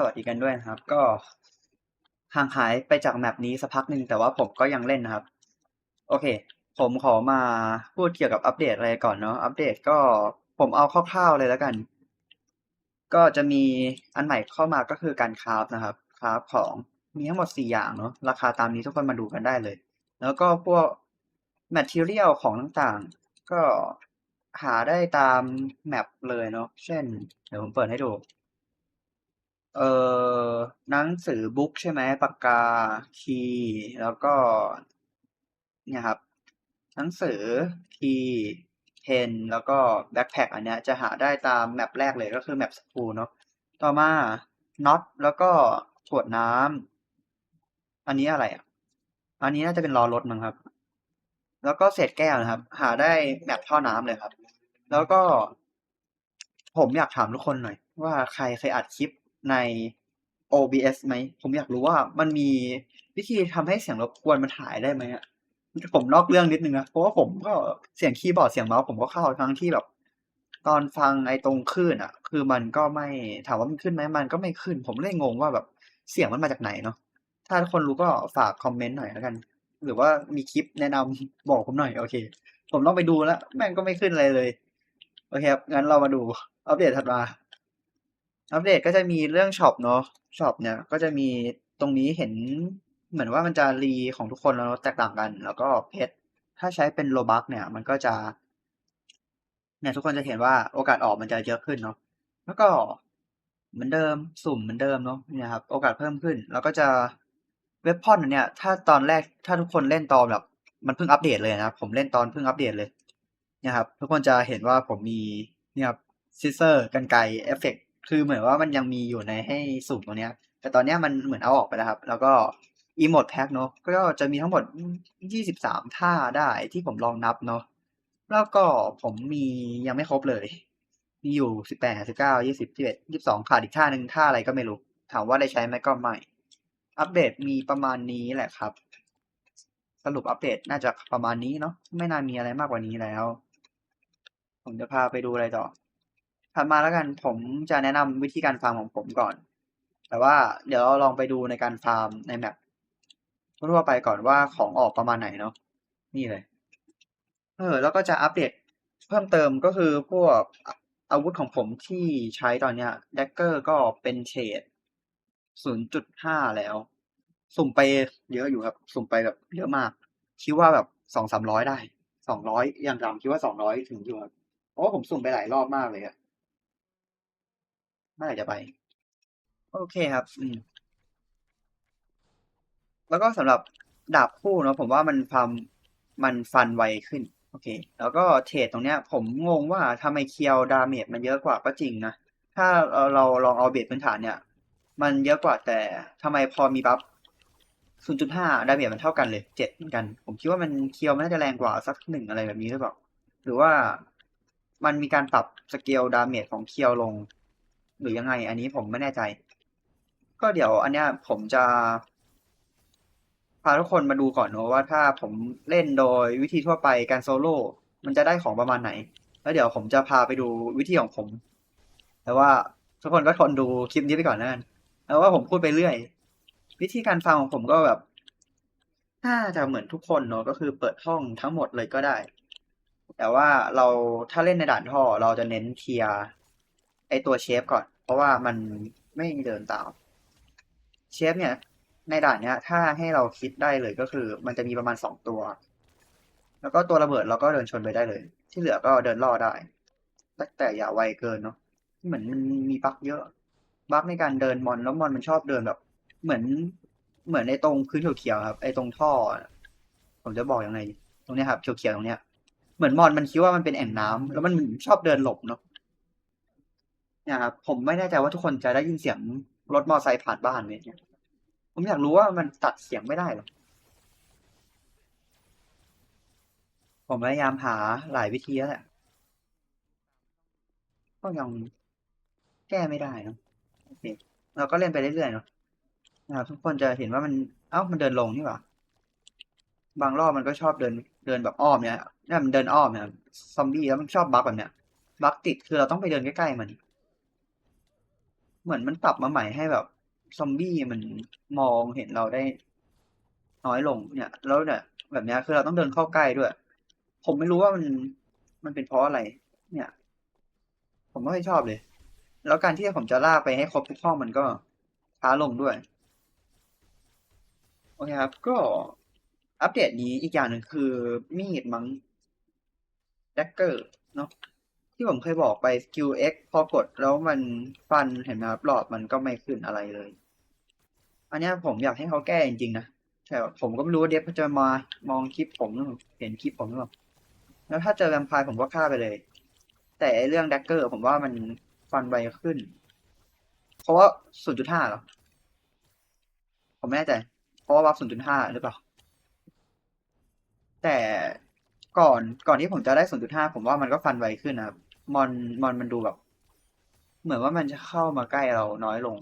สวัสดีกันด้วยนะครับ ก็ห่างหายไปจากแมปนี้สักพักหนึ่งแต่ว่าผมก็ยังเล่นนะครับ โอเค ผมขอมาพูดเกี่ยวกับอัปเดตอะไรก่อนเนาะอัปเดตก็ผมเอาคร่าวๆเลยแล้วกัน ก็จะมีอันใหม่เข้ามาก็คือการคราฟนะครับคราฟของมีทั้งหมดสี่อย่างเนาะราคาตามนี้ทุกคนมาดูกันได้เลย แล้วก็พวก material ของต่างๆ ก็หาได้ตามแมปเลยเนาะเช่น เดี๋ยวผมเปิดให้ดู เอ่อหนังสือบุ๊กใช่ไหมปากกาคีย์แล้วก็ เนี่ยครับ หนังสือคีย์เพนแล้วก็แบ็คแพคอันเนี้ยจะหาได้ตามแมปแรกเลยก็คือแมปสกูเนาะต่อมาน็อตแล้วก็ขวดน้ำอันนี้อะไรอะ อันนี้น่าจะเป็นล้อรถมั้งครับ แล้วก็เศษแก้วนะครับ หาได้แมปท่อน้ำเลยครับ แล้วก็ ผมอยากถามทุกคนหน่อย ว่าใครเคยอัดคลิป ใน OBS ไหม ผมอยากรู้ว่ามันมีวิธีทำให้เสียงรบกวนมันหายได้ไหมอะผมนอกเรื่องนิดนึงนะ เพราะว่าผมก็เสียงคีย์บอร์ดเสียงเมาส์ผมก็เข้าทั้งที่แบบ ตอนฟังไอ้ตรงคลื่นอะคือมันก็ไม่ถามว่ามันขึ้นไหมมันก็ไม่ขึ้น ผมเลยงงว่าแบบเสียงมันมาจากไหนเนาะถ้าทุกคนรู้ก็ฝากคอมเมนต์หน่อยแล้วกัน หรือว่ามีคลิปแนะนำบอกผมหน่อย โอเค ผมต้องไปดูแล้ว แม่งก็ไม่ขึ้นอะไรเลย โอเคครับงั้นเรามาดูอัปเดตถัดมา อัปเดตก็จะมีเรื่องช็อปเนาะช็อปเนี่ยก็จะมีตรงนี้เห็นเหมือนว่ามันจะรีของทุกคนแล้วแตกต่างกัน แล้วก็เพชรถ้าใช้เป็นโลบักเนี่ย มันก็จะเนี่ยทุกคนจะเห็นว่าโอกาสออกมันจะเยอะขึ้นเนาะแล้วก็เหมือนเดิมสุ่มเหมือนเดิมเนาะเนี่ยครับ โอกาสเพิ่มขึ้น แล้วก็จะเว็บพอนเนี่ย ถ้าตอนแรกถ้าทุกคนเล่นตอนแบบ มันเพิ่งอัปเดตเลยนะครับผมเล่นตอนเพิ่งอัปเดตเลย เนี่ยครับ ทุกคนจะเห็นว่าผมมีเนี่ยครับซิเซอร์กันไกเอฟเฟก คือเหมือนว่ามันยังมีอยู่ในให้สุ่มตรงเนี้ย แต่ตอนเนี้ยมันเหมือนเอาออกไปแล้วครับ แล้วก็อีโมดแพ็กเนาะก็จะมีทั้งหมด 23 ท่าได้ที่ผมลองนับเนาะแล้วก็ผมมียังไม่ครบเลย มีอยู่ 18 19 20 21 22 ขาดอีกท่าหนึ่งท่าอะไรก็ไม่รู้ ถามว่าได้ใช้ไหมก็ไม่ อัปเดตมีประมาณนี้แหละครับ สรุปอัปเดตน่าจะประมาณนี้เนาะไม่น่ามีอะไรมากกว่านี้แล้ว ผมจะพาไปดูอะไรต่อ ถัดมาแล้วกันผมจะแนะนำวิธีการฟาร์มของผมก่อน แต่ว่าเดี๋ยวเราลองไปดูในการฟาร์มในแมปทั่วไปก่อนว่าของออกประมาณไหนเนาะนี่เลย เออ แล้วก็จะอัปเดตเพิ่มเติมก็คือพวกอาวุธของผมที่ใช้ตอนเนี้ยแดกเกอร์ก็เป็นเฉด0.5 แล้ว สุ่มไปเยอะอยู่ครับ สุ่มไปแบบเยอะมาก คิดว่าแบบสองสามร้อยได้สองร้อยอย่างต่ำคิดว่าสองร้อยถึงอยู่ครับเพราะผมสุ่มไปหลายรอบมากเลยอะ เมื่อไหร่จะไป โอเคครับ อืม แล้วก็สำหรับดาบคู่เนาะผมว่ามันฟันมันฟันไวขึ้น โอเค แล้วก็เทรดตรงเนี้ย ผมงงว่าทำไมเคียวดาเมจมันเยอะกว่าก็จริงนะ ถ้าเราเราลองเอาเบสพื้นฐานเนี่ย มันเยอะกว่าแต่ทำไมพอมีบัฟ0.5 ดาเมจมันเท่ากันเลย 7 เหมือนกัน ผมคิดว่ามันเคียวมันน่าจะแรงกว่าสักหนึ่งอะไรแบบนี้หรือเปล่า หรือว่ามันมีการปรับสเกลดาเมจของเคียวลง หรือยังไง อันนี้ผมไม่แน่ใจ ก็เดี๋ยวอันเนี้ยผมจะ พาทุกคนมาดูก่อนเนอะว่าถ้าผมเล่นโดยวิธีทั่วไปการโซโล่มันจะได้ของประมาณไหน แล้วเดี๋ยวผมจะพาไปดูวิธีของผม แต่ว่าทุกคนก็ทนดูคลิปนี้ไปก่อนนะกันแล้วว่าผมพูดไปเรื่อย วิธีการฟังของผมก็แบบน่าจะเหมือนทุกคนเนอะก็คือเปิดห้องทั้งหมดเลยก็ได้ แต่ว่าเราถ้าเล่นในด่านท่อเราจะเน้นเคลียร์ ไอตัวเชฟก่อน เพราะว่ามันไม่เดินตาม เชฟเนี่ย ในด่านเนี้ย ถ้าให้เราคิดได้เลยก็คือ มันจะมีประมาณสองตัว แล้วก็ตัวระเบิดเราก็เดินชนไปได้เลย ที่เหลือก็เดินล่อได้แต่แต่อย่าไวเกินเนาะเหมือนมันมีบั๊กเยอะบั๊กในการเดินมอนแล้วมอนมันชอบเดินแบบ เหมือนเหมือนในตรงพื้นเขียวๆครับไอ้ตรงท่อ ผมจะบอกอยังไง ตรงเนี้ยครับเขียวๆตรงเนี้ยเหมือนมอนมันคิดว่ามันเป็นแอ่งน้ำแล้วมันชอบเดินหลบเนาะ เนี่ยครับผมไม่แน่ใจว่าทุกคนจะได้ยินเสียงรถมอเตอร์ไซค์ผ่านบ้านไหมเนี่ยผมอยากรู้ว่ามันตัดเสียงไม่ได้หรอผมพยายามหาหลายวิธีแล้วแหละก็ยังแก้ไม่ได้นะโอเคเราก็เล่นไปเรื่อยๆเนาะนะครับทุกคนจะเห็นว่ามัน เอ้ามันเดินลงนี่หว่าบางรอบมันก็ชอบเดินเดินแบบอ้อมเนี่ยเนี่ยมันเดินอ้อมเนี่ยซอมบี้แล้วมันชอบบักแบบเนี้ยบักติดคือเราต้องไปเดินใกล้ๆมัน เหมือนมันปรับมาใหม่ให้แบบซอมบี้มันมองเห็นเราได้ น้อยลงเนี่ย แล้วเนี่ยแบบเนี้ยคือเราต้องเดินเข้าใกล้ด้วย ผมไม่รู้ว่ามันมันเป็นเพราะอะไร เนี่ย ผมไม่ค่อยชอบเลย แล้วการที่ผมจะลากไปให้ครบทุกห้องมันก็ช้าลงด้วย โอเคครับ ก็อัปเดตนี้อีกอย่างหนึ่งคือมีดมังแดกเกอร์เนาะ ที่ผมเคยบอกไปสกิล X พอกดแล้วมันฟันเห็นไหมครับหลอดมันก็ไม่ขึ้นอะไรเลย อันนี้ผมอยากให้เขาแก้จริงๆนะแต่ผมก็ไม่รู้ว่าเดฟจะมามองคลิปผมเห็นคลิปผมหรือเปล่าแล้วถ้าเจอแวมไพร์ผมก็ฆ่าไปเลย แต่เรื่องแดกเกอร์ผมว่ามันฟันไวขึ้น เพราะว่า0.5เหรอ ผมไม่แน่ใจเพราะว่าวับ0.5หรือเปล่า แต่ก่อนก่อนที่ผมจะได้0.5ผมว่ามันก็ฟันไวขึ้นนะครับ มอนมอนมันดูแบบ เหมือนว่ามันจะเข้ามาใกล้เราน้อยลง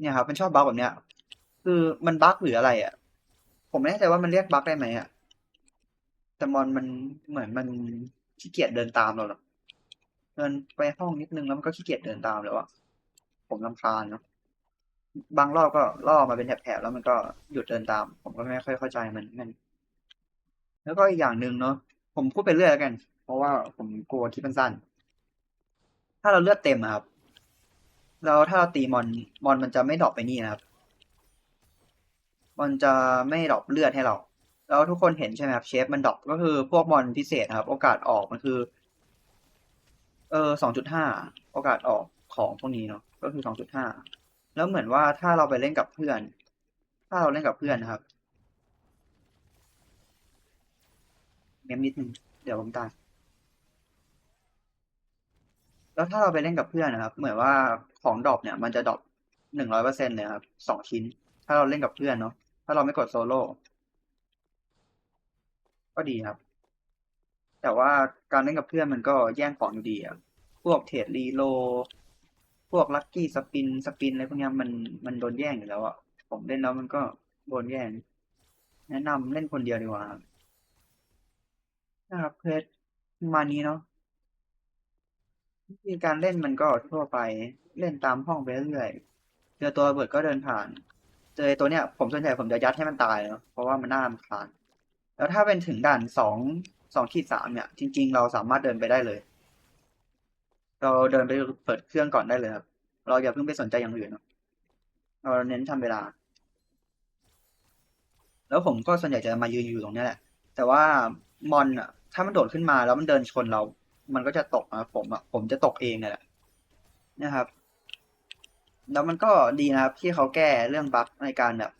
เนี่ยครับมันชอบบั๊กแบบเนี้ย คือมันบั๊กหรืออะไรอะ ผมไม่แน่ใจว่ามันเรียกบั๊กได้ไหมอะแต่มอนมันเหมือนมันขี้เกียจเดินตามเราหรอกเดินไปห้องนิดนึงแล้วมันก็ขี้เกียจเดินตามแล้วอะผมรำคาญเนาะบางรอบก็ล่อมาเป็นแถบๆแล้วมันก็หยุดเดินตาม ผมก็ไม่ค่อยเข้าใจมันมัน แล้วก็อีกอย่างหนึ่งเนาะผมพูดไปเรื่อยแล้วกัน เพราะว่าผมกลัวคลิปมันสั้น ถ้าเราเลือดเต็มอะครับ แล้วถ้าเราตีมอนมอนมันจะไม่ดรอปไปนี่นะครับมันจะไม่ดรอปเลือดให้เรา แล้วทุกคนเห็นใช่ไหมครับเชฟมันดรอปก็คือพวกมอนพิเศษครับ โอกาสออกมันคือ เออสองจุดห้าโอกาสออกของพวกนี้เนาะก็คือสองจุดห้าแล้วเหมือนว่าถ้าเราไปเล่นกับเพื่อน ถ้าเราเล่นกับเพื่อนนะครับเมมนิดนึงเดี๋ยวผมตาย แล้วถ้าเราไปเล่นกับเพื่อนนะครับ เหมือนว่าของดรอปเนี่ยมันจะดรอปหนึ่งร้อยเปอร์เซ็นเลยครับสองชิ้น ถ้าเราเล่นกับเพื่อนเนาะถ้าเราไม่กดโซโล่ก็ดีครับ แต่ว่าการเล่นกับเพื่อนมันก็แย่งของอยู่ดีอะพวกเทรดรีโล พวกลัคกี้สปินสปินอะไรพวกนี้มันมันโดนแย่งอยู่แล้วอะผมเล่นแล้วมันก็โดนแย่ง แนะนำเล่นคนเดียวดีกว่านะครับเพจปรมานี้เนาะ วิธีการเล่นมันก็ทั่วไปเล่นตามห้องไปเรื่อยๆเจอตัวระเบิดก็เดินผ่าน เจอตัวเนี้ย ผมส่วนใหญ่ผมจะยัดให้มันตายเนาะเพราะว่ามันน่ารำคาญแล้วถ้าเป็นถึงด่านสองสองขีดสามเนี่ย จริง ๆ เราสามารถเดินไปได้เลย เราเดินไปเปิดเครื่องก่อนได้เลยครับ เราอย่าเพิ่งไปสนใจอย่างอื่นเนาะเราเน้นทำเวลา แล้วผมก็ส่วนใหญ่จะมายืนอยู่ตรงเนี้ยแหละ แต่ว่ามอนอะ ถ้ามันโดดขึ้นมาแล้วมันเดินชนเรา มันก็จะตกนะผมอะผมจะตกเองเนี่ยแหละนะครับ แล้วมันก็ดีนะครับที่เขาแก้เรื่องบั๊กในการแบบ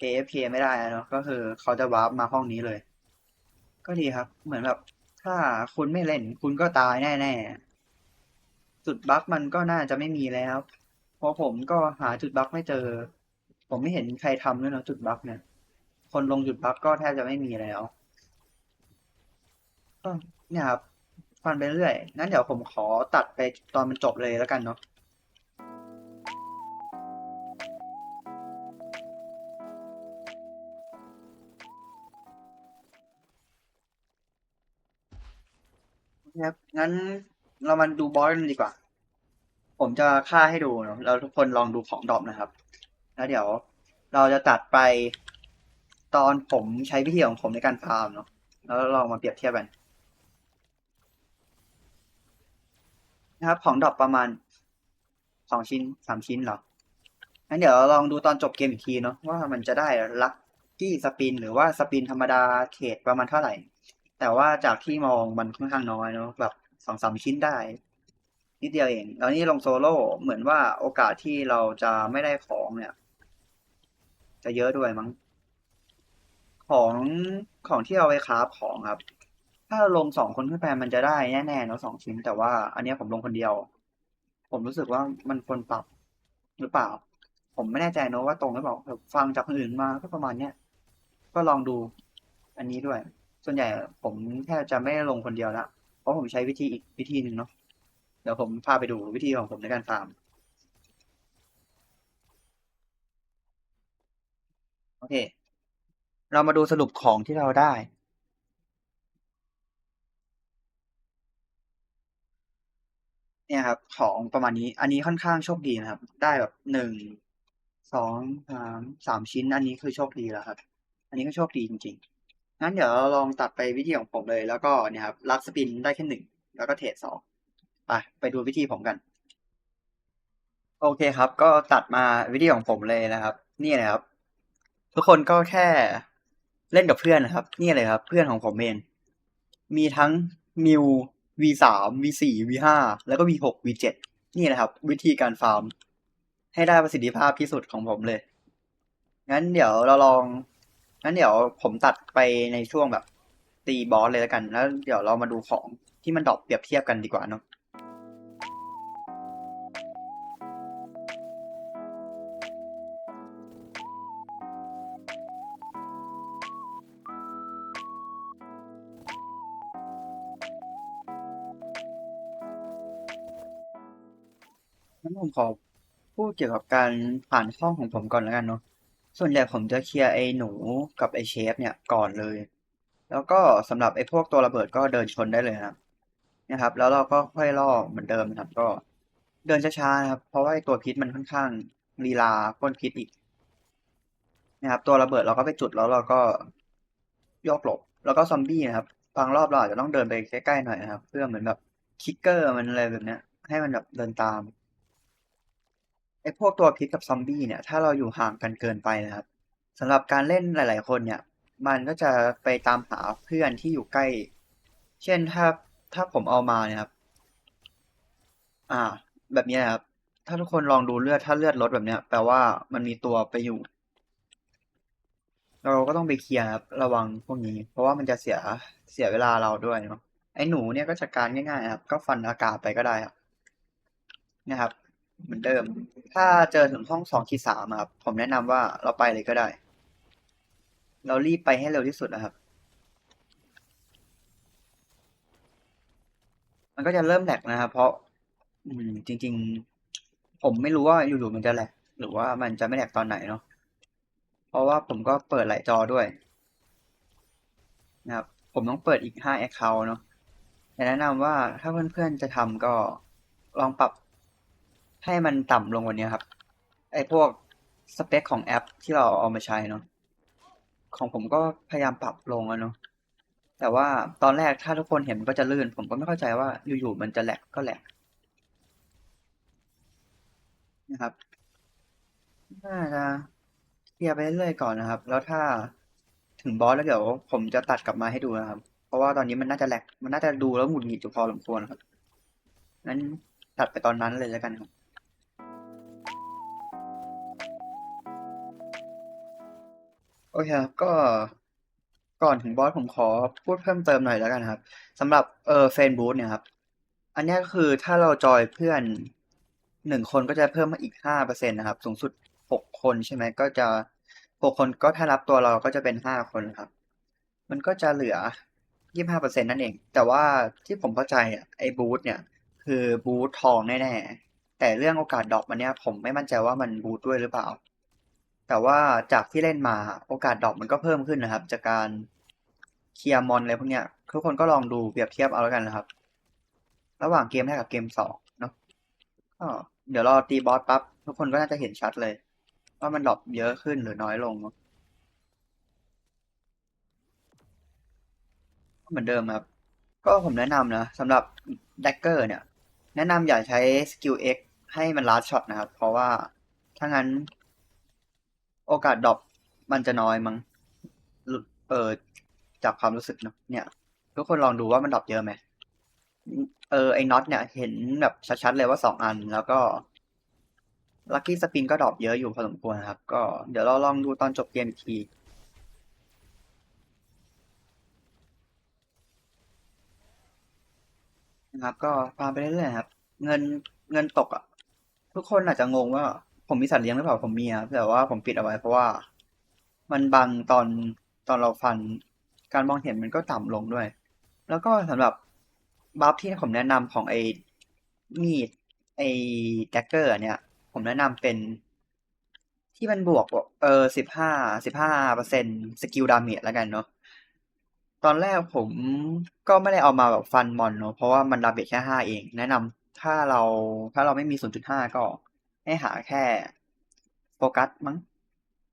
AFK ไม่ได้นะก็คือเขาจะวาร์ปมาห้องนี้เลย ก็ดีครับ เหมือนแบบ ถ้าคุณไม่เล่น คุณก็ตายแน่ๆ จุดบั๊กมันก็น่าจะไม่มีแล้วเพราะผมก็หาจุดบั๊กไม่เจอ ผมไม่เห็นใครทำด้วยเนาะจุดบั๊กเนี่ย คนลงจุดบั๊กก็แทบจะไม่มีแล้วก็เนี่ยครับ ฟันไปเรื่อยงั้นเดี๋ยวผมขอตัดไปตอนมันจบเลยแล้วกันเนาะครับงั้นเรามาดูบอสกันดีกว่า ผมจะฆ่าให้ดูเนาะแล้วทุกคนลองดูของดรอปนะครับ แล้วเดี๋ยวเราจะตัดไปตอนผมใช้วิธีของผมในการฟาร์มเนาะแล้วลองมาเปรียบเทียบกัน นะครับ ของดรอปประมาณสองชิ้นสามชิ้นเหรองั้นเดี๋ยวเราลองดูตอนจบเกมอีกทีเนาะว่ามันจะได้ลัคกี้สปิน หรือว่าสปินธรรมดาเทรดประมาณเท่าไหร่ แต่ว่าจากที่มองมันค่อนข้างน้อยเนาะแบบสองสามชิ้นได้ นิดเดียวเองแล้วนี่ลงโซโล่เหมือนว่าโอกาสที่เราจะไม่ได้ของเนี่ย จะเยอะด้วยมั้ง ของของที่เอาไว้คราฟของครับ ถ้าลงสองคนขึ้นไปมันจะได้แน่ๆเนาะสองชิ้น แต่ว่าอันเนี้ยผมลงคนเดียว ผมรู้สึกว่ามันควรปรับหรือเปล่า ผมไม่แน่ใจเนอะว่าตรงหรือเปล่าฟังจากคนอื่นมาก็ประมาณเนี้ยก็ลองดูอันนี้ด้วย ส่วนใหญ่ผมแทบจะไม่ลงคนเดียวละเพราะผมใช้วิธีอีกวิธีหนึ่งเนาะเดี๋ยวผมพาไปดูวิธีของผมในการฟาร์มโอเค เรามาดูสรุปของที่เราได้ เนี่ยครับ ของประมาณนี้ อันนี้ค่อนข้างโชคดีนะครับ ได้แบบหนึ่งสองสามสามชิ้น อันนี้คือโชคดีแล้วครับ อันนี้ก็โชคดีจริงๆงั้นเดี๋ยวเราลองตัดไปวิธีของผมเลย แล้วก็เนี่ยครับรับสปินได้แค่หนึ่งแล้วก็เทรดสองไปไปดูวิธีผมกัน โอเคครับ ก็ตัดมาวิธีของผมเลยนะครับ นี่เลยครับ ทุกคนก็แค่เล่นกับเพื่อนนะครับ นี่เลยครับ เพื่อนของผมเองมีทั้งมิว V3 V4 V5 แล้วก็ V6 V7 นี่แหละครับ วิธีการฟาร์ม ให้ได้ประสิทธิภาพที่สุดของผมเลย งั้นเดี๋ยวเราลอง งั้นเดี๋ยวผมตัดไปในช่วงแบบตีบอสเลยแล้วกัน แล้วเดี๋ยวเรามาดูของที่มันดรอปเปรียบเทียบกันดีกว่าเนาะ ผมขอพูดเกี่ยวกับการผ่านห้องของผมก่อนแล้วกันเนาะส่วนใหญ่ผมจะเคลียร์ไอ้หนูกับไอ้เชฟเนี่ยก่อนเลย แล้วก็สำหรับไอ้พวกตัวระเบิดก็เดินชนได้เลยนะครับนะครับ แล้วเราก็ค่อยล่อเหมือนเดิมนะครับ ก็เดินช้าๆนะครับ เพราะว่าไอ้ตัวพิษมันค่อนข้างลีลาพ่นพิษอีกนะครับ ตัวระเบิดเราก็ไปจุดแล้วเราก็ยกหลบ แล้วก็ซอมบี้นะครับบางรอบเราอาจจะต้องเดินไปใกล้ๆหน่อยนะครับ เพื่อเหมือนแบบคิกเกอร์มันอะไรแบบเนี้ย ให้มันแบบเดินตาม อ้พวกตัวพิษกับซอมบี้เนี่ยถ้าเราอยู่ห่างกันเกินไปนะครับสำหรับการเล่นหลาย ๆ คนเนี่ย มันก็จะไปตามหาเพื่อนที่อยู่ใกล้ เช่นถ้าถ้าผมเอามาเนี่ยครับ อ่า แบบนี้นะครับ ถ้าทุกคนลองดูเลือดถ้าเลือดลดแบบเนี้ยแปลว่ามันมีตัวไปอยู่ เราก็ต้องไปเคลียร์ครับ ระวังพวกนี้ เพราะว่ามันจะเสียเสียเวลาเราด้วยเนาะไอ้หนูเนี่ยก็จัดการง่ายๆครับ ก็ฟันอากาศไปก็ได้ครับนะครับ เหมือนเดิม ถ้าเจอถึงห้องสองขีดสามครับ ผมแนะนำว่าเราไปเลยก็ได้ เรารีบไปให้เร็วที่สุดนะครับ มันก็จะเริ่มแหลกนะครับ เพราะ อืมจริง ๆ ผมไม่รู้ว่าอยู่ๆมันจะแหลกหรือว่ามันจะไม่แหลกตอนไหนเนาะ เพราะว่าผมก็เปิดหลายจอด้วย นะครับ ผมต้องเปิดอีกห้า account เนาะแต่แนะนำว่าถ้าเพื่อนๆจะทำก็ลองปรับ ให้มันต่ำลงกว่านี้ครับ ไอพวกสเปคของแอปที่เราเอามาใช้เนาะของผมก็พยายามปรับลงแล้วเนาะแต่ว่าตอนแรกถ้าทุกคนเห็นมันก็จะลื่น ผมก็ไม่เข้าใจว่าอยู่ๆมันจะแหลกก็แหลกนะครับน่าจะเคลียร์ไปเรื่อยๆก่อนนะครับ แล้วถ้าถึงบอสแล้วเดี๋ยว ผมจะตัดกลับมาให้ดูนะครับ เพราะว่าตอนนี้มันน่าจะแหลกมันน่าจะดูแล้วหงุดหงิดอยู่พอสมควรครับงั้นตัดไปตอนนั้นเลยแล้วกันครับ โอเคครับ ก็ก่อนถึงบอสผมขอพูดเพิ่มเติมหน่อยแล้วกันครับสำหรับเออเฟนบูธเนี่ยครับ อันเนี้ยก็คือถ้าเราจอยเพื่อนหนึ่งคนก็จะเพิ่มมาอีกห้าเปอร์เซ็นต์นะครับ สูงสุดหกคนใช่ไหมก็จะหกคนก็ถ้ารับตัวเราก็จะเป็นห้าคนครับ มันก็จะเหลือยี่สิบห้าเปอร์เซ็นต์นั่นเอง แต่ว่าที่ผมเข้าใจอะไอ้บูธเนี่ย คือบูธทองแน่ๆแต่เรื่องโอกาสดรอปมันเนี้ยผมไม่มั่นใจว่ามันบูธด้วยหรือเปล่า แต่ว่าจากที่เล่นมาโอกาสดรอปมันก็เพิ่มขึ้นนะครับ จากการเคลียร์มอนอะไรพวกเนี้ย ทุกคนก็ลองดูเปรียบเทียบเอาแล้วกันนะครับ ระหว่างเกมแรกกับเกมสองเนาะก็เดี๋ยวรอตีบอสปั๊บทุกคนก็น่าจะเห็นชัดเลย ว่ามันดรอปเยอะขึ้นหรือน้อยลงเนาะเหมือนเดิมครับ ก็ผมแนะนำนะสำหรับแดกเกอร์เนี่ย แนะนำอย่าใช้สกิล X ให้มันลัดช็อตนะครับ เพราะว่าถ้างั้น โอกาสดรอปมันจะน้อยมั้งเออจากความรู้สึกเนาะเนี่ย ทุกคนลองดูว่ามันดรอปเยอะไหมเออไอ้น็อตเนี่ย เห็นแบบชัดๆเลยว่าสองอันแล้วก็ลัคกี้สปินก็ดรอปเยอะอยู่พอสมควรครับ ก็เดี๋ยวเราลองดูตอนจบเกมอีกทีนะครับ ก็ฟาไปเรื่อยๆครับ เงินเงินตกอะ ทุกคนอาจจะงงว่า ผมมีสัตว์เลี้ยงหรือเปล่าผมมีครับแต่ว่าผมปิดเอาไว้เพราะว่า มันบังตอนตอนเราฟัน การมองเห็นมันก็ต่ำลงด้วย แล้วก็สำหรับบัฟที่ผมแนะนำของไอ้มีดไอ้แดกเกอร์เนี่ย ผมแนะนำเป็น ที่มันบวกเออสิบห้าสิบห้าเปอร์เซ็นสกิลดาเมจแล้วกันเนาะตอนแรกผมก็ไม่ได้เอามาแบบฟันมอนเนาะเพราะว่ามันดาเมจแค่ห้าเอง แนะนำถ้าเราถ้าเราไม่มี0.5ก็ ให้หาแค่โฟกัสมั้ง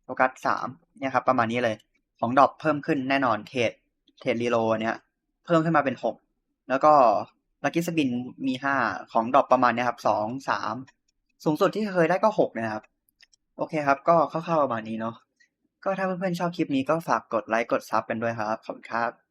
โฟกัสสามเนี่ยครับ ประมาณนี้เลย ของดอปเพิ่มขึ้นแน่นอนเทรดเทรดรีโลเนี้ยเพิ่มขึ้นมาเป็นหกแล้วก็ลักกี้สบินมีห้าของดอปประมาณนี้ครับสองสามสูงสุดที่เคยได้ก็หกนะครับ โอเคครับ ก็คร่าวๆประมาณนี้เนาะก็ถ้าเพื่อนๆชอบคลิปนี้ก็ฝากกดไลค์กดซับกันด้วยครับ ขอบคุณครับ